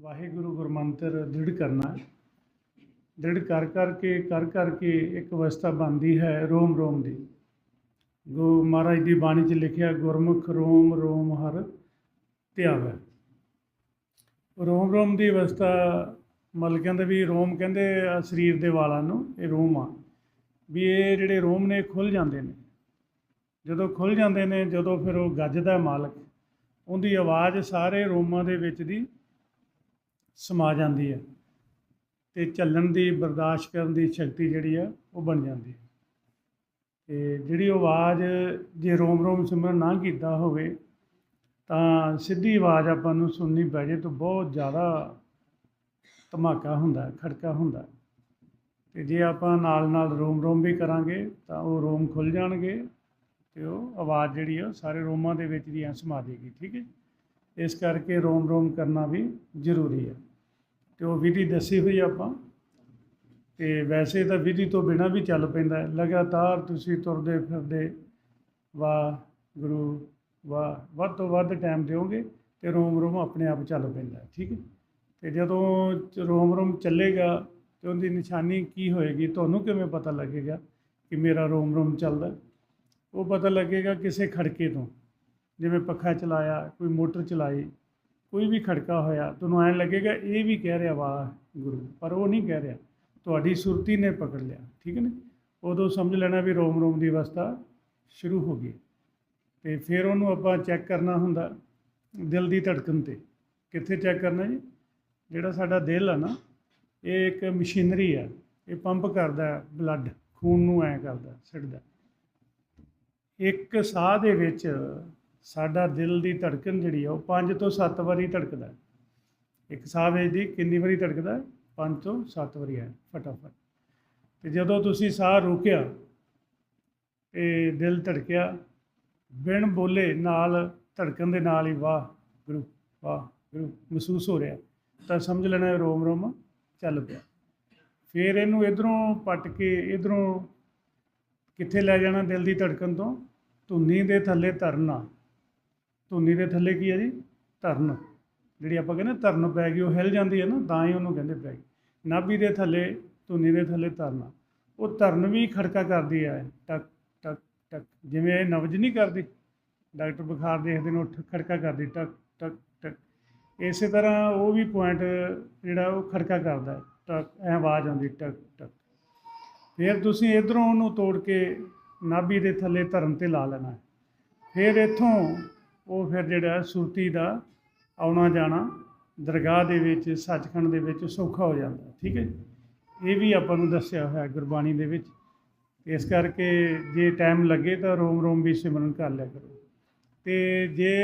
ਵਾਹਿਗੁਰੂ ਗੁਰਮੰਤਰ ਦ੍ਰਿੜ ਕਰਨਾ ਦ੍ਰਿੜ ਕਰ ਕਰਕੇ ਕਰ ਕਰਕੇ ਇੱਕ ਅਵਸਥਾ ਬਣਦੀ ਹੈ ਰੋਮ ਰੋਮ ਦੀ। ਗੋ ਮਹਾਰਾਜ ਦੀ ਬਾਣੀ 'ਚ ਲਿਖਿਆ, ਗੁਰਮੁਖ ਰੋਮ ਰੋਮ ਹਰ ਧਿਆਵੈ। ਰੋਮ ਰੋਮ ਦੀ ਅਵਸਥਾ ਮਤਲਬ ਕਹਿੰਦੇ ਵੀ ਰੋਮ ਕਹਿੰਦੇ ਆ ਸਰੀਰ ਦੇ ਵਾਲਾਂ ਨੂੰ, ਇਹ ਰੋਮ ਆ। ਵੀ ਇਹ ਜਿਹੜੇ ਰੋਮ ਨੇ ਖੁੱਲ ਜਾਂਦੇ ਨੇ। ਜਦੋਂ ਖੁੱਲ ਜਾਂਦੇ ਨੇ, ਜਦੋਂ ਫਿਰ ਉਹ ਗੱਜਦਾ ਮਾਲਕ, ਉਹਦੀ ਆਵਾਜ਼ ਸਾਰੇ ਰੋਮਾਂ ਦੇ ਵਿੱਚ ਦੀ ਸਮਾ ਜਾਂਦੀ ਹੈ ਤੇ ਚੱਲਣ ਦੀ, ਬਰਦਾਸ਼ਤ ਕਰਨ ਦੀ ਸ਼ਕਤੀ ਜਿਹੜੀ ਆ, ਉਹ ਬਣ ਜਾਂਦੀ ਹੈ। ਤੇ ਜਿਹੜੀ ਉਹ ਆਵਾਜ਼ ਜੇ ਰੋਮ ਰੋਮ ਸਿਮਰਨ ਨਾ ਕੀਤਾ ਹੋਵੇ, ਤਾਂ ਸਿੱਧੀ ਆਵਾਜ਼ ਆਪਾਂ ਨੂੰ ਸੁਣਨੀ ਪੈ ਜੇ ਤਾਂ ਬਹੁਤ ਜ਼ਿਆਦਾ ਧਮਾਕਾ ਹੁੰਦਾ, ਖੜਕਾ ਹੁੰਦਾ। ਹੈ। ਤੇ ਜੇ ਆਪਾਂ ਨਾਲ ਨਾਲ ਰੋਮ ਰੋਮ ਵੀ ਕਰਾਂਗੇ, ਤਾਂ ਉਹ ਰੋਮ ਖੁੱਲ ਜਾਣਗੇ ਤੇ ਉਹ ਆਵਾਜ਼ ਜਿਹੜੀ ਆ, ਉਹ ਸਾਰੇ ਰੋਮਾਂ ਦੇ ਵਿੱਚ ਦੀਆਂ ਸਮਾ ਜਾਏਗੀ ਠੀਕ ਹੈ ਇਸ ਕਰਕੇ ਰੋਮ ਰੋਮ ਕਰਨਾ ਵੀ ਜ਼ਰੂਰੀ ਹੈ। ਤੇ ਉਹ ਵਿਧੀ ਦੱਸੀ ਹੋਈ ਆਪਾਂ। ਤੇ ਵੈਸੇ ਤਾਂ ਵਿਧੀ ਤੋਂ ਬਿਨਾਂ ਵੀ ਚੱਲ ਪੈਂਦਾ ਹੈ। ਲਗਾਤਾਰ ਤੁਸੀਂ ਤੁਰਦੇ ਫਿਰਦੇ ਵਾਹ, ਗੁਰੂ ਵਾਹ, ਵੱਧ ਤੋਂ ਵੱਧ ਟਾਈਮ ਦਿਓਗੇ ਤੇ ਰੋਮ ਰੋਮ ਆਪਣੇ ਆਪ ਚੱਲ ਪੈਂਦਾ ਠੀਕ ਹੈ? ਤੇ ਜਦੋਂ ਰੋਮ ਰੋਮ ਚੱਲੇਗਾ ਤੇ ਉਹਦੀ ਨਿਸ਼ਾਨੀ ਕੀ ਹੋਏਗੀ, ਤੁਹਾਨੂੰ ਕਿਵੇਂ ਪਤਾ ਲੱਗੇਗਾ ਕਿ ਮੇਰਾ ਰੋਮ ਰੋਮ ਚੱਲਦਾ ਉਹ ਪਤਾ ਲੱਗੇਗਾ ਕਿਸੇ ਖੜਕੇ ਤੋਂ। ਜਿਵੇਂ ਪੱਖਾ ਚਲਾਇਆ, ਕੋਈ ਮੋਟਰ ਚਲਾਈ ਕੋਈ ਵੀ ਖੜਕਾ ਹੋਇਆ ਤੁਹਾਨੂੰ ਐਂ ਲੱਗੇਗਾ ਇਹ ਵੀ ਕਹਿ ਰਿਹਾ, ਵਾਹ ਗੁਰੂ, ਪਰ ਉਹ ਨਹੀਂ ਕਹਿ ਰਿਹਾ। ਤੁਹਾਡੀ ਸੁਰਤੀ ਨੇ ਪਕੜ ਲਿਆ, ਠੀਕ ਹੈ ਨਾ? ਉਦੋਂ ਸਮਝ ਲੈਣਾ ਵੀ ਰੋਮ ਰੋਮ ਦੀ ਅਵਸਥਾ ਸ਼ੁਰੂ ਹੋ ਗਈ। ਤੇ ਫਿਰ ਉਹਨੂੰ ਆਪਾਂ ਚੈੱਕ ਕਰਨਾ ਹੁੰਦਾ, ਦਿਲ ਦੀ ਧੜਕਣ ਤੇ। ਕਿੱਥੇ ਚੈੱਕ ਕਰਨਾ ਜੀ? ਜਿਹੜਾ ਸਾਡਾ ਦਿਲ ਆ ਨਾ, ਇਹ ਇੱਕ ਮਸ਼ੀਨਰੀ ਆ, ਇਹ ਪੰਪ ਕਰਦਾ ਬਲੱਡ, ਖੂਨ ਨੂੰ ਐਂ ਕਰਦਾ, ਸਿੱਟਦਾ। ਇੱਕ ਸਾਹ ਦੇ ਵਿੱਚ ਸਾਡਾ ਦਿਲ ਦੀ ਧੜਕਣ ਜਿਹੜੀ ਆ, ਉਹ 5 ਤੋਂ 7 ਵਾਰੀ ਧੜਕਦਾ ਇੱਕ ਸਾਹ ਵਿੱਚ ਦੀ ਕਿੰਨੀ ਵਾਰੀ ਧੜਕਦਾ 5 ਤੋਂ 7 ਵਾਰੀ ਹੈ, ਫਟਾਫਟ। ਤੇ ਜਦੋਂ ਤੁਸੀਂ ਸਾਹ ਰੋਕਿਆ ਤੇ ਦਿਲ ਧੜਕਿਆ, ਬਿਨ ਬੋਲੇ ਨਾਲ ਧੜਕਣ ਦੇ ਨਾਲ ਹੀ ਵਾਹ, ਗੁਰੂ ਵਾਹ, ਗੁਰੂ ਮਹਿਸੂਸ ਹੋ ਰਿਹਾ। ਤਾਂ ਸਮਝ ਲੈਣਾ ਰੋਮ ਰੋਮ ਚੱਲ ਪਿਆ। ਫਿਰ ਇਹਨੂੰ ਇਧਰੋਂ ਪੱਟ ਕੇ ਇਧਰੋਂ ਕਿੱਥੇ ਲੈ ਜਾਣਾ ਦਿਲ ਦੀ ਧੜਕਣ ਤੋਂ? ਧੁੰਨੀ ਦੇ ਥੱਲੇ ਧਰਨਾ। ਧੁੰਨੀ ਦੇ ਥੱਲੇ ਕੀ ਹੈ ਜੀ? ਧਰਨ। ਜਿਹੜੀ ਆਪਾਂ ਕਹਿੰਦੇ ਧਰਨ ਪੈ ਗਈ, ਉਹ ਹਿਲ ਜਾਂਦੀ ਹੈ ਨਾ, ਤਾਂ ਹੀ ਉਹਨੂੰ ਕਹਿੰਦੇ ਪੈ ਗਈ। ਨਾਭੀ ਦੇ ਥੱਲੇ, ਧੁੰਨੀ ਦੇ ਥੱਲੇ ਧਰਨਾ। ਉਹ ਧਰਨ ਵੀ ਖੜਕਾ ਕਰਦੀ ਹੈ। ਟਕ ਟਕ ਟਕ। ਜਿਵੇਂ ਇਹ ਨਬਜ ਨਹੀਂ ਕਰਦੀ। ਡਾਕਟਰ ਬੁਖਾਰ ਦੇਖਦੇ ਨੇ, ਉਹ ਖੜਕਾ ਕਰਦੀ, ਟਕ ਟਕ ਟਕ। ਇਸੇ ਤਰ੍ਹਾਂ ਉਹ ਵੀ ਪੁਆਇੰਟ ਜਿਹੜਾ ਉਹ ਖੜਕਾ ਕਰਦਾ ਹੈ। ਟਕ, ਐ ਆਵਾਜ਼ ਆਉਂਦੀ, ਟਕ ਟਕ। ਫਿਰ ਤੁਸੀਂ ਇਧਰੋਂ ਉਹਨੂੰ ਤੋੜ ਕੇ ਨਾਭੀ ਦੇ ਥੱਲੇ ਧਰਨ ਤੇ ਲਾ ਲੈਣਾ ਫਿਰ ਇੱਥੋਂ ਉਹ ਫਿਰ ਜਿਹੜਾ ਸੁਰਤੀ ਦਾ ਆਉਣਾ ਜਾਣਾ ਦਰਗਾਹ ਦੇ ਵਿੱਚ, ਸੱਚਖੰਡ ਦੇ ਵਿੱਚ ਸੌਖਾ ਹੋ ਜਾਂਦਾ, ਠੀਕ ਹੈ ਇਹ ਵੀ ਆਪਾਂ ਨੂੰ ਦੱਸਿਆ ਹੋਇਆ ਗੁਰਬਾਣੀ ਦੇ ਵਿੱਚ। ਇਸ ਕਰਕੇ ਜੇ ਟਾਈਮ ਲੱਗੇ ਤਾਂ ਰੋਮ ਰੋਮ ਵੀ ਸਿਮਰਨ ਕਰ ਲਿਆ ਕਰੋ। ਤੇ ਜੇ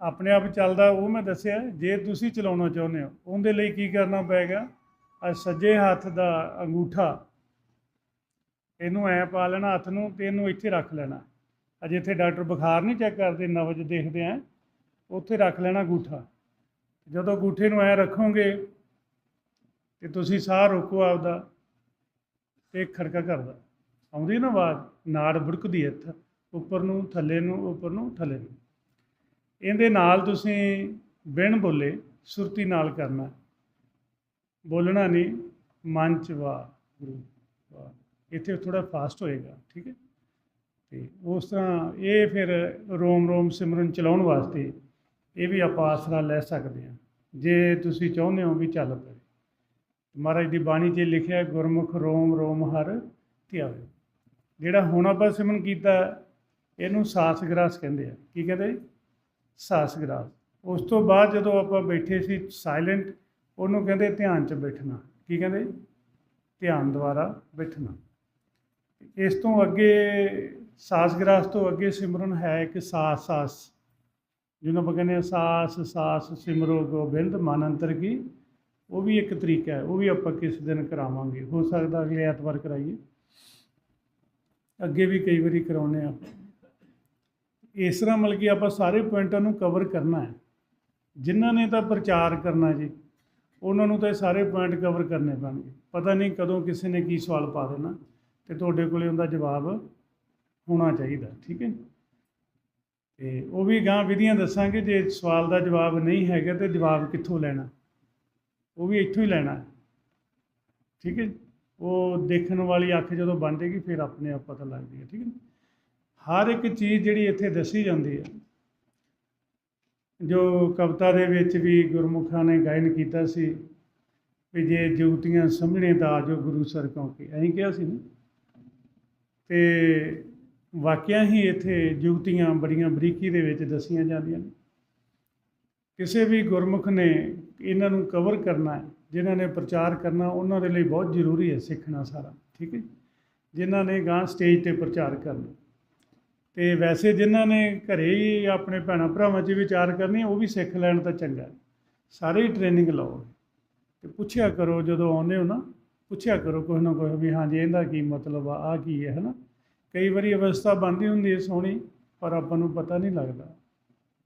ਆਪਣੇ ਆਪ ਚੱਲਦਾ, ਉਹ ਮੈਂ ਦੱਸਿਆ, ਜੇ ਤੁਸੀਂ ਚਲਾਉਣਾ ਚਾਹੁੰਦੇ ਹੋ, ਉਹਦੇ ਲਈ ਕੀ ਕਰਨਾ ਪਏਗਾ? ਆ ਸੱਜੇ ਹੱਥ ਦਾ ਅੰਗੂਠਾ, ਇਹਨੂੰ ਐ ਪਾ ਲੈਣਾ, ਹੱਥ ਨੂੰ ਤੇ ਇਹਨੂੰ ਇੱਥੇ ਰੱਖ ਲੈਣਾ। ਆ ਇੱਥੇ ਡਾਕਟਰ ਬੁਖਾਰ ਨਹੀਂ ਚੈੱਕ ਕਰਦੇ ਨਬਜ ਦੇਖਦੇ ਆ। ਉੱਥੇ ਰੱਖ ਲੈਣਾ ਗੂਠਾ। ਜਦੋਂ ਗੂਠੇ ਨੂੰ ਐ ਰੱਖੋਗੇ ਤੇ ਤੁਸੀਂ ਸਾਹ ਰੋਕੋ ਆਪਦਾ ਤੇ ਖੜਕਾ ਕਰਦਾ। ਆਉਂਦੀ ਨਾ ਆਵਾਜ਼, ਨਾੜ ਬੁੜਕਦੀ ਹੈ ਇੱਥੇ, ਉੱਪਰ ਨੂੰ, ਥੱਲੇ ਨੂੰ, ਉੱਪਰ ਨੂੰ, ਥੱਲੇ ਨੂੰ। ਇਹਦੇ ਨਾਲ ਤੁਸੀਂ ਬਿਨ ਬੋਲੇ ਸੁਰਤੀ ਨਾਲ ਕਰਨਾ। ਬੋਲਣਾ ਨਹੀਂ, ਮਨ ਚ ਵਾਹ, ਗੁਰੂ ਵਾਹ। ਇੱਥੇ ਥੋੜਾ ਫਾਸਟ ਹੋਏਗਾ, ਠੀਕ ਹੈ? ਤੇ ਉਸ ਤਰ੍ਹਾਂ ਇਹ ਫਿਰ ਰੋਮ ਰੋਮ ਸਿਮਰਨ ਚਲਾਉਣ ਵਾਸਤੇ ਇਹ ਵੀ ਆਪਾਂ ਆਸਰਾ ਲੈ ਸਕਦੇ ਹਾਂ। ਜੇ ਤੁਸੀਂ ਚਾਹੁੰਦੇ ਹੋ ਵੀ ਚੱਲ ਪਏ। ਮਹਾਰਾਜ ਦੀ ਬਾਣੀ 'ਚ ਲਿਖਿਆ ਗੁਰਮੁਖ ਰੋਮ ਰੋਮ ਹਰ ਧਿਆਵੇ। ਜਿਹੜਾ ਹੁਣ ਆਪਾਂ ਸਿਮਰਨ ਕੀਤਾ, ਇਹਨੂੰ ਸਾਸ ਗ੍ਰਾਸ ਕਹਿੰਦੇ ਆ। ਕੀ ਕਹਿੰਦੇ? ਸਾਸ ਗ੍ਰਾਸ। ਉਸ ਤੋਂ ਬਾਅਦ ਜਦੋਂ ਆਪਾਂ ਬੈਠੇ ਸੀ ਸਾਇਲੈਂਟ ਉਹਨੂੰ ਕਹਿੰਦੇ ਧਿਆਨ 'ਚ ਬੈਠਣਾ। ਕੀ ਕਹਿੰਦੇ? ਧਿਆਨ ਦੁਆਰਾ ਬੈਠਣਾ। ਇਸ ਤੋਂ ਅੱਗੇ ਸਾਸ ਗ੍ਰਾਸ ਤੋਂ ਅੱਗੇ ਸਿਮਰਨ ਹੈ ਇੱਕ ਸਾਸ ਸਾਸ ਜਿਹਨੂੰ ਆਪਾਂ ਕਹਿੰਦੇ ਹਾਂ ਸਾਸ ਸਾਸ, ਸਿਮਰੋ, ਗੋਬਿੰਦ, ਮਨ ਅੰਤਰ ਕੀ? ਉਹ ਵੀ ਇੱਕ ਤਰੀਕਾ ਹੈ, ਉਹ ਵੀ ਆਪਾਂ ਕਿਸ ਦਿਨ ਕਰਾਵਾਂਗੇ। ਹੋ ਸਕਦਾ ਅਗਲੇ ਐਤਵਾਰ ਕਰਾਈਏ। ਅੱਗੇ ਵੀ ਕਈ ਵਾਰੀ ਕਰਾਉਨੇ ਆ ਇਸ ਤਰ੍ਹਾਂ ਮਤਲਬ ਕਿ ਆਪਾਂ ਸਾਰੇ ਪੁਆਇੰਟਾਂ ਨੂੰ ਕਵਰ ਕਰਨਾ ਹੈ। ਜਿਨ੍ਹਾਂ ਨੇ ਤਾਂ ਪ੍ਰਚਾਰ ਕਰਨਾ ਜੀ, ਉਹਨਾਂ ਨੂੰ ਤਾਂ ਇਹ ਸਾਰੇ ਪੁਆਇੰਟ ਕਵਰ ਕਰਨੇ ਪੈਣਗੇ। ਪਤਾ ਨਹੀਂ ਕਦੋਂ ਕਿਸੇ ਨੇ ਕੀ ਸਵਾਲ ਪਾ ਦੇਣਾ ਤੇ ਤੁਹਾਡੇ ਕੋਲੇ ਉਹਦਾ ਜਵਾਬ ਹੋਣਾ ਚਾਹੀਦਾ, ਠੀਕ ਹੈ ਤੇ ਉਹ ਵੀ ਗਾਂ ਵਿਧੀਆਂ ਦੱਸਾਂਗੇ, ਜੇ ਸਵਾਲ ਦਾ ਜਵਾਬ ਨਹੀਂ ਹੈਗਾ ਤੇ ਜਵਾਬ ਕਿੱਥੋਂ ਲੈਣਾ? ਉਹ ਵੀ ਇੱਥੋਂ ਹੀ ਲੈਣਾ। ਠੀਕ ਹੈ ਉਹ ਦੇਖਣ ਵਾਲੀ ਅੱਖ ਜਦੋਂ ਬਣ ਜਾਏਗੀ, ਫਿਰ ਆਪਣੇ ਆਪ ਪਤਾ ਲੱਗ ਜਾਏਗਾ, ਠੀਕ ਹੈ ਹਰ ਇੱਕ ਚੀਜ਼ ਜਿਹੜੀ ਇੱਥੇ ਦੱਸੀ ਜਾਂਦੀ ਹੈ। ਜੋ ਕਵਿਤਾ ਦੇ ਵਿੱਚ ਵੀ ਗੁਰਮੁਖਾਂ ਨੇ ਗਾਇਨ ਕੀਤਾ ਸੀ ਵੀ ਜੇ ਜੁਗਤੀਆਂ ਸਮਝਣੇ ਤਾਂ ਆਜੋ ਗੁਰੂ ਸਰ ਕਿਉਂਕਿ ਐਂ ਕਿਹਾ ਸੀ ਨਾ? ਤੇ ਵਾਕਿਆ ਹੀ ਇੱਥੇ ਜੁਗਤੀਆਂ ਬੜੀਆਂ ਬਰੀਕੀ ਦੇ ਵਿੱਚ ਦੱਸੀਆਂ ਜਾਂਦੀਆਂ ਨੇ। ਕਿਸੇ ਵੀ ਗੁਰਮੁਖ ਨੇ ਇਹਨਾਂ ਨੂੰ ਕਵਰ ਕਰਨਾ ਹੈ, ਜਿਨ੍ਹਾਂ ਨੇ ਪ੍ਰਚਾਰ ਕਰਨਾ, ਉਹਨਾਂ ਦੇ ਲਈ ਬਹੁਤ ਜ਼ਰੂਰੀ ਹੈ ਸਿੱਖਣਾ ਸਾਰਾ, ਠੀਕ ਹੈ ਜਿਨ੍ਹਾਂ ਨੇ ਗਾਂ ਸਟੇਜ ਤੇ ਪ੍ਰਚਾਰ ਕਰਨਾ ਤੇ ਵੈਸੇ ਜਿਨ੍ਹਾਂ ਨੇ ਘਰੇ ਹੀ ਆਪਣੇ ਭੈਣਾਂ ਭਰਾਵਾਂ 'ਚ ਵਿਚਾਰ ਕਰਨੀ, ਉਹ ਵੀ ਸਿੱਖ ਲੈਣ ਤਾਂ ਚੰਗਾ ਸਾਰੇ ਹੀ ਟ੍ਰੇਨਿੰਗ ਲਓ। ਤੇ ਪੁੱਛਿਆ ਕਰੋ ਜਦੋਂ ਆਉਂਦੇ ਹੋ ਨਾ, ਪੁੱਛਿਆ ਕਰੋ ਕੁਛ ਨਾ ਕੁਛ ਵੀ ਹਾਂਜੀ ਇਹਦਾ ਕੀ ਮਤਲਬ ਆ ਆ ਕੀ ਹੈ, ਹਨਾ? ਕਈ ਵਾਰੀ ਅਵਸਥਾ ਬਣਦੀ ਹੁੰਦੀ ਹੈ ਸੋਹਣੀ, ਪਰ ਆਪਾਂ ਨੂੰ ਪਤਾ ਨਹੀਂ ਲੱਗਦਾ।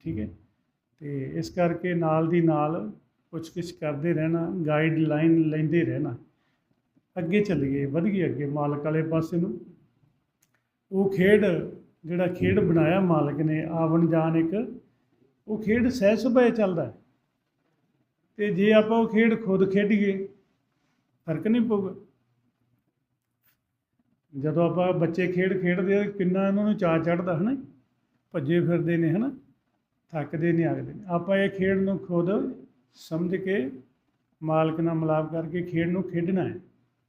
ਠੀਕ ਹੈ? ਤੇ ਇਸ ਕਰਕੇ ਨਾਲ ਦੀ ਨਾਲ ਪੁੱਛ ਗਿੱਛ ਕਰਦੇ ਰਹਿਣਾ ਗਾਈਡਲਾਈਨ ਲੈਂਦੇ ਰਹਿਣਾ। ਅੱਗੇ ਚੱਲੀਏ, ਵਧੀਏ ਅੱਗੇ ਮਾਲਕ ਵਾਲੇ ਪਾਸੇ ਨੂੰ। ਉਹ ਖੇਡ, ਜਿਹੜਾ ਖੇਡ ਬਣਾਇਆ ਮਾਲਕ ਨੇ, ਆਵਣ ਜਾਣ ਇੱਕ, ਉਹ ਖੇਡ ਸਹਿ ਸੁਭਾਅ ਚੱਲਦਾ। ਹੈ ਤੇ ਜੇ ਆਪਾਂ ਉਹ ਖੇਡ ਖੁਦ ਖੇਡੀਏ, ਫ਼ਰਕ ਨਹੀਂ ਪਊਗਾ। ਜਦੋਂ ਆਪਾਂ ਬੱਚੇ ਖੇਡ ਖੇਡਦੇ ਆ, ਕਿੰਨਾ ਇਹਨਾਂ ਨੂੰ ਚਾਅ ਚੜਦਾ ਹਨਾ ਭੱਜੇ ਫਿਰਦੇ ਨੇ, ਹਨਾ? ਥੱਕਦੇ ਨਹੀਂ ਆਗਦੇ ਆਪਾਂ ਇਹ ਖੇਡ ਨੂੰ ਖੁਦ ਸਮਝ ਕੇ ਮਾਲਕ ਨਾਲ ਮਿਲਾਪ ਕਰਕੇ ਖੇਡ ਨੂੰ ਖੇਡਣਾ ਹੈ।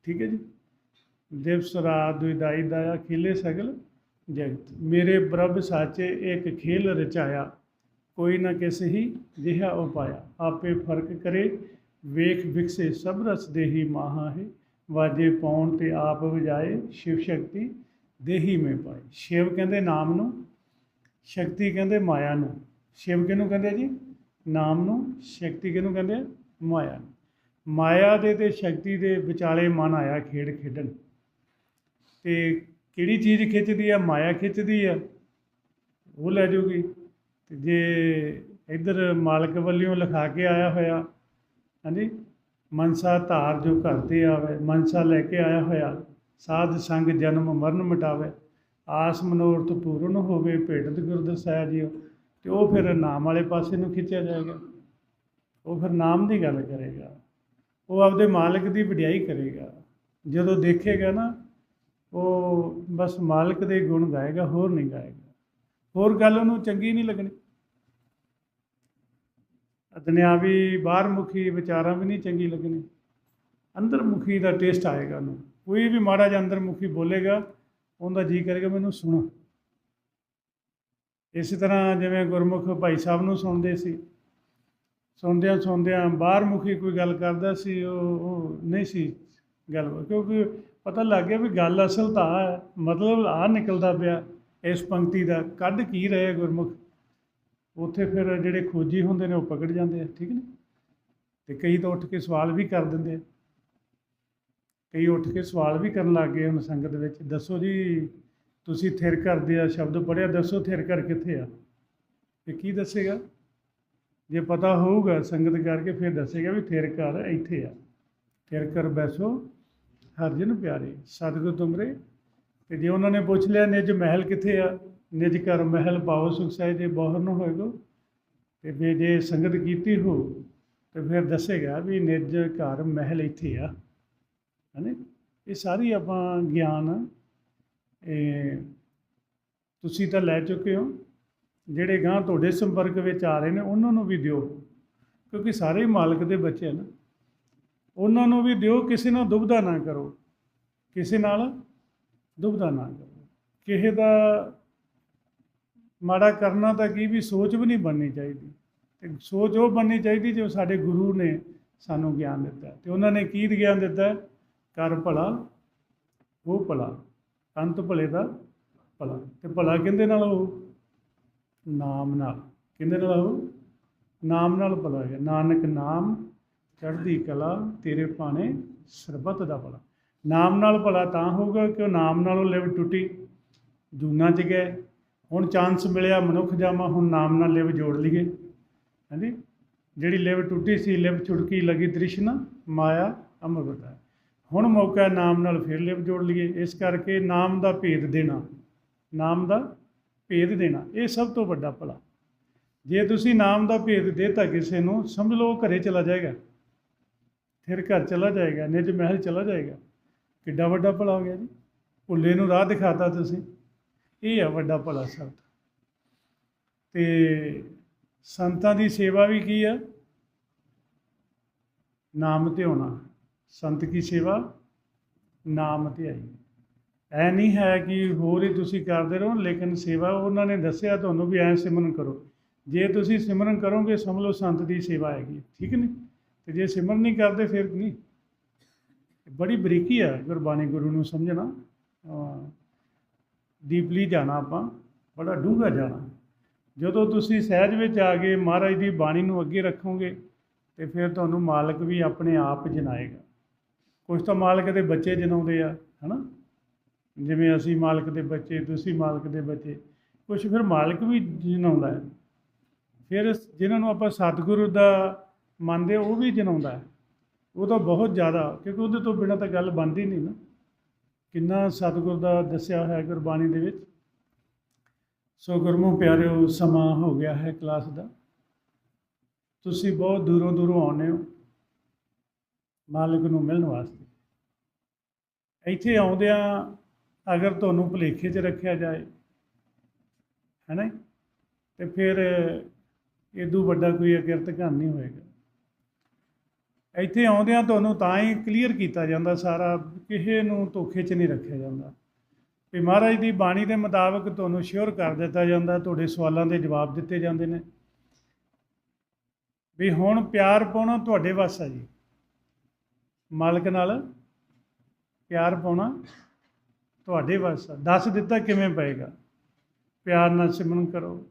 ਠੀਕ ਹੈ ਜੀ? ਦਿਵਸ, ਰਾਤ ਦੁਇਦਾਈ ਦਾਇਆ, ਖੇਲੇ, ਸਗਲ, ਜਗਤ। ਮੇਰੇ ਪ੍ਰਭ ਸਾਚੇ ਇੱਕ ਖੇਲ ਰਚਾਇਆ, ਕੋਈ ਨਾ ਕਿਸੇ ਹੀ ਜਿਹਾ ਉਪਾਇਆ। ਆਪੇ ਫ਼ਰਕ ਕਰੇ, ਵੇਖ ਵਿਕਸੇ ਸਭ ਰਸ ਦੇਹੀ ਮਾਹਾ ਹੈ। ਵਾਜੇ ਪਾਉਣ ਤੇ ਆਪ ਵਜਾਏ ਸ਼ਿਵ ਸ਼ਕਤੀ ਦੇਹੀ ਮੇ ਪਾਏ। ਸ਼ਿਵ ਕਹਿੰਦੇ ਨਾਮ ਨੂੰ, ਸ਼ਕਤੀ ਕਹਿੰਦੇ ਮਾਇਆ ਨੂੰ। ਸ਼ਿਵ ਕਿਹਨੂੰ ਕਹਿੰਦੇ ਜੀ? ਨਾਮ ਨੂੰ, ਸ਼ਕਤੀ ਕਿਹਨੂੰ ਕਹਿੰਦੇ ਮਾਇਆ ਨੂੰ। ਮਾਇਆ ਦੇ ਤੇ ਸ਼ਕਤੀ ਦੇ ਵਿਚਾਲੇ ਮਨ ਆਇਆ ਖੇਡ ਖੇਡਣ। ਤੇ ਕਿਹੜੀ ਚੀਜ਼ ਖਿੱਚਦੀ ਆ? ਮਾਇਆ ਖਿੱਚਦੀ ਆ। ਉਹ ਲੈ ਜਾਊਗੀ ਤੇ ਜੇ ਇੱਧਰ ਮਾਲਕ ਵੱਲੋਂ ਲਿਖਾ ਕੇ ਆਇਆ ਹੋਇਆ, ਹਾਂਜੀ ਮਨਸਾ ਧਾਰ ਜੋ ਘਰ ਤੇ ਆਵੇ, ਮਨਸਾ ਲੈ ਕੇ ਆਇਆ ਹੋਇਆ, ਸਾਧ ਸੰਗ ਜਨਮ ਮਰਨ ਮਿਟਾਵੇ। ਆਸ ਮਨੋਰਥ ਪੂਰਨ ਹੋਵੇ ਭੇਟਤ ਗੁਰ ਜੀ ਜੀਓ। ਤੇ ਉਹ ਫਿਰ ਨਾਮ ਵਾਲੇ ਪਾਸੇ ਨੂੰ ਖਿੱਚਿਆ ਜਾਏਗਾ। ਉਹ ਫਿਰ ਨਾਮ ਦੀ ਗੱਲ ਕਰੇਗਾ। ਉਹ ਆਪਦੇ ਮਾਲਕ ਦੀ ਵਡਿਆਈ ਕਰੇਗਾ। ਜਦੋਂ ਦੇਖੇਗਾ ਨਾ, ਉਹ ਬਸ ਮਾਲਕ ਦੇ ਗੁਣ ਗਾਏਗਾ, ਹੋਰ ਨਹੀਂ ਗਾਏਗਾ। ਹੋਰ ਗੱਲ ਉਹਨੂੰ ਚੰਗੀ ਨਹੀਂ ਲੱਗਣੀ। ਦੁਨਿਆਵੀ ਬਾਹਰਮੁਖੀ ਵਿਚਾਰਾਂ ਵੀ ਨਹੀਂ ਚੰਗੀ ਲੱਗਣੀ। ਅੰਦਰਮੁਖੀ ਦਾ ਟੇਸਟ ਆਏਗਾ ਉਹਨੂੰ। ਕੋਈ ਵੀ ਮਾੜਾ ਜਿਹਾ ਅੰਦਰਮੁਖੀ ਬੋਲੇਗਾ, ਉਹਦਾ ਜੀ ਕਰੇਗਾ, ਮੈਨੂੰ ਸੁਣੋ। ਇਸੇ ਤਰ੍ਹਾਂ ਜਿਵੇਂ ਗੁਰਮੁਖ ਭਾਈ ਸਾਹਿਬ ਨੂੰ ਸੁਣਦੇ ਸੀ। ਸੁਣਦਿਆਂ ਸੁਣਦਿਆਂ ਬਾਹਰਮੁਖੀ ਕੋਈ ਗੱਲ ਕਰਦਾ ਸੀ, ਉਹ ਉਹ ਨਹੀਂ ਸੀ ਗੱਲ, ਕਿਉਂਕਿ ਪਤਾ ਲੱਗ ਗਿਆ ਵੀ ਗੱਲ ਅਸਲ ਤਾਂ ਆਹ ਮਤਲਬ ਆ ਨਿਕਲਦਾ ਪਿਆ ਇਸ ਪੰਕਤੀ ਦਾ। ਕੱਢ ਕੀ ਰਹੇ ਗੁਰਮੁਖ? ਉੱਥੇ ਫਿਰ ਜਿਹੜੇ ਖੋਜੀ ਹੁੰਦੇ ਨੇ ਉਹ ਪਕੜ ਜਾਂਦੇ ਆ, ਠੀਕ ਨੇ? ਤੇ ਕਈ ਤਾਂ ਉੱਠ ਕੇ ਸਵਾਲ ਵੀ ਕਰ ਦਿੰਦੇ ਆ। ਕਈ ਉੱਠ ਕੇ ਸਵਾਲ ਵੀ ਕਰਨ ਲੱਗ ਗਏ ਹੁਣ ਸੰਗਤ ਵਿੱਚ। ਦੱਸੋ ਜੀ, ਤੁਸੀਂ ਥਿਰ ਕਰਦੇ ਆ, ਸ਼ਬਦ ਪੜਿਆ ਦੱਸੋ ਥਿਰ ਕਰ ਕਿੱਥੇ ਆ? ਤੇ ਕੀ ਦੱਸੇਗਾ? ਜੇ ਪਤਾ ਹੋਊਗਾ, ਸੰਗਤ ਕਰਕੇ ਫਿਰ ਦੱਸੇਗਾ ਵੀ ਥਿਰ ਕਰ ਇੱਥੇ ਆ। ਥਿਰ ਕਰ ਬੈਸੋ ਹਰਜਨ ਪਿਆਰੇ, ਸਤਿਗੁਰ ਤੁਮਰੇ। ਤੇ ਜੇ ਉਹਨਾਂ ਨੇ ਪੁੱਛ ਲਿਆ, ਨਿਜ ਮਹਿਲ ਕਿੱਥੇ ਆ? ਨਿਜ ਘਰ ਮਹਿਲ ਪਾਓ ਸੁਖ ਸਹਿ ਜੇ ਬਾਹਰ ਨੂੰ ਹੋਏਗਾ ਤੇ ਵੀ ਜੇ ਸੰਗਤ ਕੀਤੀ ਹੋ, ਤੇ ਫਿਰ ਦੱਸੇਗਾ ਵੀ ਨਿਜ ਘਰ ਮਹਿਲ ਇੱਥੇ ਆ। ਹੈਨੇ? ਇਹ ਸਾਰੀ ਆਪਾਂ ਗਿਆਨ, ਇਹ ਤੁਸੀਂ ਤਾਂ ਲੈ ਚੁੱਕੇ ਹੋ। ਜਿਹੜੇ ਗਾਂ ਤੁਹਾਡੇ ਸੰਪਰਕ ਵਿੱਚ ਆ ਰਹੇ ਨੇ, ਉਹਨਾਂ ਨੂੰ ਵੀ ਦਿਓ। ਕਿਉਂਕਿ ਸਾਰੇ ਮਾਲਕ ਦੇ ਬੱਚੇ ਹਨ ਉਹਨਾਂ ਨੂੰ ਵੀ ਦਿਓ, ਕਿਸੇ ਨਾਲ ਦੁਬਦਾ ਨਾ ਕਰੋ। ਕਿਸੇ ਨਾਲ ਦੁਬਦਾ ਨਾ ਕਰੋ। ਕਿਸੇ ਦਾ ਮਾੜਾ ਕਰਨਾ ਤਾਂ ਕੀ ਵੀ ਸੋਚ ਵੀ ਨਹੀਂ ਬਣਨੀ ਚਾਹੀਦੀ। ਤੇ ਸੋਚ ਉਹ ਬਣਨੀ ਚਾਹੀਦੀ ਜੋ ਸਾਡੇ ਗੁਰੂ ਨੇ ਸਾਨੂੰ ਗਿਆਨ ਦਿੱਤਾ। ਹੈ। ਤੇ ਉਹਨਾਂ ਨੇ ਕੀ ਗਿਆਨ ਦਿੱਤਾ? ਕਰ ਭਲਾ, ਉਹ ਭਲਾ, ਅੰਤ ਭਲੇ ਦਾ ਭਲਾ। ਤੇ ਭਲਾ ਕਿੰਦੇ ਨਾਲ ਉਹ ਨਾਮ ਨਾਲ। ਕਿੰਦੇ ਨਾਲ ਉਹ ਨਾਮ ਨਾਲ ਭਲਾ ਹੈ ਨਾਨਕ ਨਾਮ, ਚੜ੍ਹਦੀ ਕਲਾ, ਤੇਰੇ ਭਾਣੇ ਸਰਬੱਤ ਦਾ ਭਲਾ। ਨਾਮ ਨਾਲ ਭਲਾ ਤਾਂ ਹੋਊਗਾ ਕਿ ਉਹ ਨਾਮ ਨਾਲੋਂ ਲਿਵ ਟੁੱਟੀ, ਜੂਨਾ ਚ ਗਏ। ਹੁਣ ਚਾਂਸ ਮਿਲਿਆ ਮਨੁੱਖ ਜਾਮਾ ਹੁਣ ਨਾਮ ਨਾਲ ਲਿਵ ਜੋੜ ਲਈਏ। ਹਾਂਜੀ? ਜਿਹੜੀ ਲਿਵ ਟੁੱਟੀ ਸੀ, ਲਿਵ ਛੁੜਕੀ ਲੱਗੀ ਤ੍ਰਿਸ਼ਨਾ, ਮਾਇਆ, ਅਮਰਤਾ। ਹੁਣ ਮੌਕਾ ਨਾਮ ਨਾਲ ਫਿਰ ਲਿਵ ਜੋੜ ਲਈਏ। ਇਸ ਕਰਕੇ ਨਾਮ ਦਾ ਭੇਦ ਦੇਣਾ, ਨਾਮ ਦਾ ਭੇਦ ਦੇਣਾ, ਇਹ ਸਭ ਤੋਂ ਵੱਡਾ ਭਲਾ। ਜੇ ਤੁਸੀਂ ਨਾਮ ਦਾ ਭੇਦ ਦੇਤਾ ਕਿਸੇ ਨੂੰ, ਸਮਝ ਲਓ ਉਹ ਘਰੇ ਚਲਾ ਜਾਏਗਾ। ਫਿਰ ਘਰ ਚਲਾ ਜਾਏਗਾ, ਨਿਜ ਮਹਿਲ ਚਲਾ ਜਾਏਗਾ। ਕਿੱਡਾ ਵੱਡਾ ਭਲਾ ਹੋ ਗਿਆ ਜੀ। ਭੁੱਲੇ ਨੂੰ ਰਾਹ ਦਿਖਾਤਾ ਤੁਸੀਂ। ਇਹ ਆ ਵੱਡਾ ਭਲਾ ਸਭ ਤੋਂ ਤੇ ਸੰਤਾਂ ਦੀ ਸੇਵਾ ਵੀ ਕੀ ਆ? ਨਾਮ ਤੇ ਹੋਣਾ। ਸੰਤ ਕੀ ਸੇਵਾ? ਨਾਮ ਤੇ ਆਈ। ਐ ਨਹੀਂ ਹੈ ਕਿ ਹੋਰ ਹੀ ਤੁਸੀਂ ਕਰਦੇ ਰਹੋ, ਲੇਕਿਨ ਸੇਵਾ ਉਹਨਾਂ ਨੇ ਦੱਸਿਆ, ਤੁਹਾਨੂੰ ਵੀ ਐ ਸਿਮਰਨ ਕਰੋ। ਜੇ ਤੁਸੀਂ ਸਿਮਰਨ ਕਰੋਗੇ, ਸਮਝ ਲਓ ਸੰਤ ਦੀ ਸੇਵਾ ਹੈਗੀ। ਠੀਕ ਨਹੀਂ? ਤੇ ਜੇ ਸਿਮਰਨ ਨਹੀਂ ਕਰਦੇ, ਫਿਰ ਨਹੀਂ। ਬੜੀ ਬਰੀਕੀ ਆ ਗੁਰਬਾਣੀ ਗੁਰੂ ਨੂੰ ਸਮਝਣਾ। ਡੀਪਲੀ ਜਾਣਾ ਆਪਾਂ, ਬੜਾ ਡੂੰਘਾ ਜਾਣਾ। ਜਦੋਂ ਤੁਸੀਂ ਸਹਿਜ ਵਿੱਚ ਆ ਗਏ, ਮਹਾਰਾਜ ਦੀ ਬਾਣੀ ਨੂੰ ਅੱਗੇ ਰੱਖੋਗੇ, ਤੇ ਫਿਰ ਤੁਹਾਨੂੰ ਮਾਲਕ ਵੀ ਆਪਣੇ ਆਪ ਜਨਾਏਗਾ। ਕੁਝ ਤਾਂ ਮਾਲਕ ਦੇ ਬੱਚੇ ਜਨਾਉਂਦੇ ਆ, ਹਨਾ? ਜਿਵੇਂ ਅਸੀਂ ਮਾਲਕ ਦੇ ਬੱਚੇ, ਤੁਸੀਂ ਮਾਲਕ ਦੇ ਬੱਚੇ। ਕੁਝ ਫਿਰ ਮਾਲਕ ਵੀ ਜਨਾਉਂਦਾ ਹੈ। ਫਿਰ ਜਿਨ੍ਹਾਂ ਨੂੰ ਆਪਾਂ ਸਤਿਗੁਰੂ ਦਾ ਮੰਨਦੇ ਉਹ ਵੀ ਜਨਾਉਂਦਾ ਹੈ। ਉਹ ਤਾਂ ਬਹੁਤ ਜ਼ਿਆਦਾ, ਕਿਉਂਕਿ ਉਹਦੇ ਤੋਂ ਬਿਨਾਂ ਤਾਂ ਗੱਲ ਬਣਦੀ ਨਹੀਂ ਨਾ। ਕਿੰਨਾ ਸਤਿਗੁਰ ਦਾ ਦੱਸਿਆ ਹੋਇਆ ਗੁਰਬਾਣੀ ਦੇ ਵਿੱਚ? ਸੋ ਗੁਰਮੁਖ ਪਿਆਰਿਓ, ਸਮਾਂ ਹੋ ਗਿਆ ਹੈ ਕਲਾਸ ਦਾ। ਤੁਸੀਂ ਬਹੁਤ ਦੂਰੋਂ ਦੂਰੋਂ ਆਉਂਦੇ ਹੋ ਮਾਲਕ ਨੂੰ ਮਿਲਣ ਵਾਸਤੇ। ਇੱਥੇ ਆਉਂਦਿਆਂ ਅਗਰ ਤੁਹਾਨੂੰ ਭੁਲੇਖੇ 'ਚ ਰੱਖਿਆ ਜਾਏ, ਹੈ ਨਾ ਤੇ ਫਿਰ ਇਦੋਂ ਵੱਡਾ ਕੋਈ ਅਕਿਰਤ ਘਰ ਨਹੀਂ ਹੋਏਗਾ। ਇੱਥੇ ਆਉਂਦਿਆਂ ਤੁਹਾਨੂੰ ਤਾਂ ਹੀ ਕਲੀਅਰ ਕੀਤਾ ਜਾਂਦਾ ਸਾਰਾ, ਕਿਸੇ ਨੂੰ ਧੋਖੇ 'ਚ ਨਹੀਂ ਰੱਖਿਆ ਜਾਂਦਾ। ਵੀ ਮਹਾਰਾਜ ਦੀ ਬਾਣੀ ਦੇ ਮੁਤਾਬਕ ਤੁਹਾਨੂੰ ਸ਼ੋਰ ਕਰ ਦਿੱਤਾ ਜਾਂਦਾ, ਤੁਹਾਡੇ ਸਵਾਲਾਂ ਦੇ ਜਵਾਬ ਦਿੱਤੇ ਜਾਂਦੇ ਨੇ। ਵੀ ਹੁਣ ਪਿਆਰ ਪਾਉਣਾ ਤੁਹਾਡੇ ਵੱਸ ਆ ਜੀ। ਮਾਲਕ ਨਾਲ ਪਿਆਰ ਪਾਉਣਾ ਤੁਹਾਡੇ ਵੱਸ ਆ। ਦੱਸ ਦਿੱਤਾ ਕਿਵੇਂ ਪਏਗਾ? ਪਿਆਰ ਨਾਲ ਸਿਮਰਨ ਕਰੋ,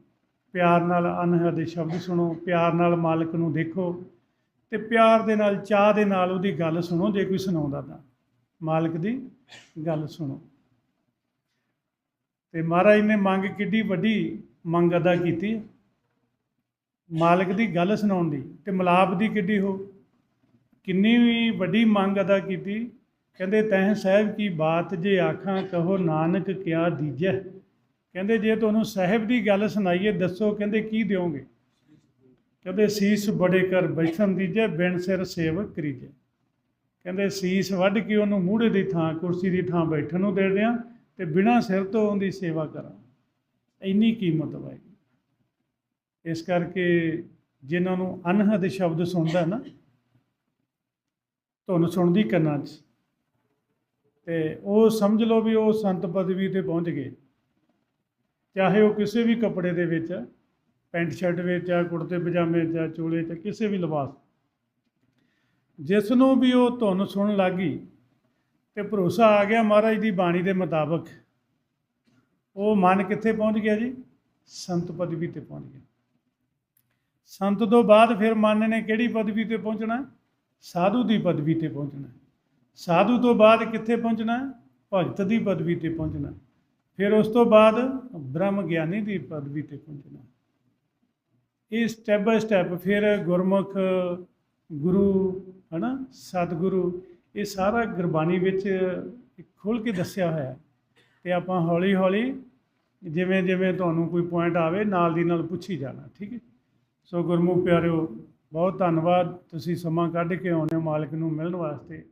ਪਿਆਰ ਨਾਲ ਅਨਹਦ ਦੇ ਸ਼ਬਦ ਸੁਣੋ, ਪਿਆਰ ਨਾਲ ਮਾਲਕ ਨੂੰ ਦੇਖੋ। ਤੇ ਪਿਆਰ ਦੇ ਨਾਲ ਚਾਹ ਦੇ ਨਾਲ ਉਹਦੀ ਗੱਲ ਸੁਣੋ, ਜੇ ਕੋਈ ਸੁਣਾਉਂਦਾ ਤਾਂ। ਮਾਲਕ ਦੀ ਗੱਲ ਸੁਣੋ। ਤੇ ਮਹਾਰਾਜ ਨੇ ਮੰਗ ਕਿੱਡੀ ਵੱਡੀ ਮੰਗ ਅਦਾ ਕੀਤੀ। ਮਾਲਕ ਦੀ ਗੱਲ ਸੁਣਾਉਣ ਦੀ ਤੇ ਮਲਾਪ ਦੀ ਕਿੱਡੀ ਹੋ। ਕਿੰਨੀ ਵੀ ਵੱਡੀ ਮੰਗ ਅਦਾ ਕੀਤੀ। ਕਹਿੰਦੇ, ਤੈਂ ਸਾਹਿਬ ਕੀ ਬਾਤ ਜੇ ਆਖਾਂ, ਕਹੋ ਨਾਨਕ ਕਿਆ ਦੀਜੈ? ਕਹਿੰਦੇ, ਜੇ ਤੁਹਾਨੂੰ ਸਾਹਿਬ ਦੀ ਗੱਲ ਸੁਣਾਈਏ, ਦੱਸੋ, ਕਹਿੰਦੇ, ਕੀ ਦਿਓਗੇ? ਕਹਿੰਦੇ ਸੀਸ ਬੜੇ ਕਰ ਬੈਠਣ ਦੀਜੈ ਬਿਨ ਸਿਰ ਸੇਵਕ ਕਰੀਜੈ ਕਹਿੰਦੇ ਸੀਸ ਵੱਢ ਕੇ ਉਹਨੂੰ ਮੂਹੜੇ ਦੀ ਥਾਂ, ਕੁਰਸੀ ਦੀ ਥਾਂ ਬੈਠਣ ਨੂੰ ਦੇ ਦਿਆਂ ਤੇ ਬਿਨਾਂ ਸਿਰ ਤੋਂ ਉਹਦੀ ਸੇਵਾ ਕਰਾਂ। ਇੰਨੀ ਕੀਮਤ ਵਾਏਗੀ ਇਸ ਕਰਕੇ ਜਿਨ੍ਹਾਂ ਨੂੰ ਅਨਹਦ ਸ਼ਬਦ ਸੁਣਦਾ ਨਾ ਤੁਹਾਨੂੰ ਸੁਣਦੀ ਕੰਨਾਂ 'ਚ। ਤੇ ਉਹ ਸਮਝ ਲਓ ਵੀ ਉਹ ਸੰਤ ਪਦਵੀ ਤੇ ਪਹੁੰਚ ਗਏ। ਚਾਹੇ ਉਹ ਕਿਸੇ ਵੀ ਕੱਪੜੇ ਦੇ ਵਿੱਚ ਪੈਂਟ ਸ਼ਰਟ ਵਿੱਚ ਜਾਂ ਕੁੜਤੇ ਪਜਾਮੇ 'ਚ ਆ, ਚੋਲੇ 'ਚ ਕਿਸੇ ਵੀ ਲਿਬਾਸ। ਜਿਸ ਨੂੰ ਵੀ ਉਹ ਧੁਨ ਸੁਣਨ ਲੱਗੀ ਤੇ ਭਰੋਸਾ ਆ ਗਿਆ ਮਹਾਰਾਜ ਦੀ ਬਾਣੀ ਦੇ ਮੁਤਾਬਕ ਉਹ ਮਨ ਕਿੱਥੇ ਪਹੁੰਚ ਗਿਆ ਜੀ? ਸੰਤ ਪਦਵੀ ਤੇ ਪਹੁੰਚ ਗਿਆ। ਸੰਤ ਤੋਂ ਬਾਅਦ ਫਿਰ ਮਨ ਨੇ ਕਿਹੜੀ ਪਦਵੀ ਤੇ ਪਹੁੰਚਣਾ? ਸਾਧੂ ਦੀ ਪਦਵੀ ਤੇ ਪਹੁੰਚਣਾ। ਸਾਧੂ ਤੋਂ ਬਾਅਦ ਕਿੱਥੇ ਪਹੁੰਚਣਾ? ਭਗਤ ਦੀ ਪਦਵੀ ਤੇ ਪਹੁੰਚਣਾ। ਫਿਰ ਉਸ ਤੋਂ ਬਾਅਦ ਬ੍ਰਹਮ ਗਿਆਨੀ ਦੀ ਪਦਵੀ ਤੇ ਪਹੁੰਚਣਾ। ਇਹ ਸਟੈਪ ਬਾਈ ਸਟੈਪ ਫਿਰ ਗੁਰਮੁਖ, ਗੁਰੂ, ਹਨਾ, ਸਤਿਗੁਰੂ, ਇਹ ਸਾਰਾ ਗੁਰਬਾਣੀ ਵਿੱਚ ਖੋਲ ਕੇ ਦੱਸਿਆ ਹੋਇਆ ਹੈ। ਤੇ ਆਪਾਂ ਹੌਲੀ ਹੌਲੀ ਜਿਵੇਂ ਜਿਵੇਂ ਤੁਹਾਨੂੰ ਕੋਈ ਪੁਆਇੰਟ ਆਵੇ, ਨਾਲ ਦੀ ਨਾਲ ਪੁੱਛੀ ਜਾਣਾ, ਠੀਕ ਹੈ? ਸੋ ਗੁਰਮੁਖ ਪਿਆਰਿਓ, ਬਹੁਤ ਧੰਨਵਾਦ। ਤੁਸੀਂ ਸਮਾਂ ਕੱਢ ਕੇ ਆਉਂਦੇ ਹੋ ਮਾਲਕ ਨੂੰ ਮਿਲਣ ਵਾਸਤੇ।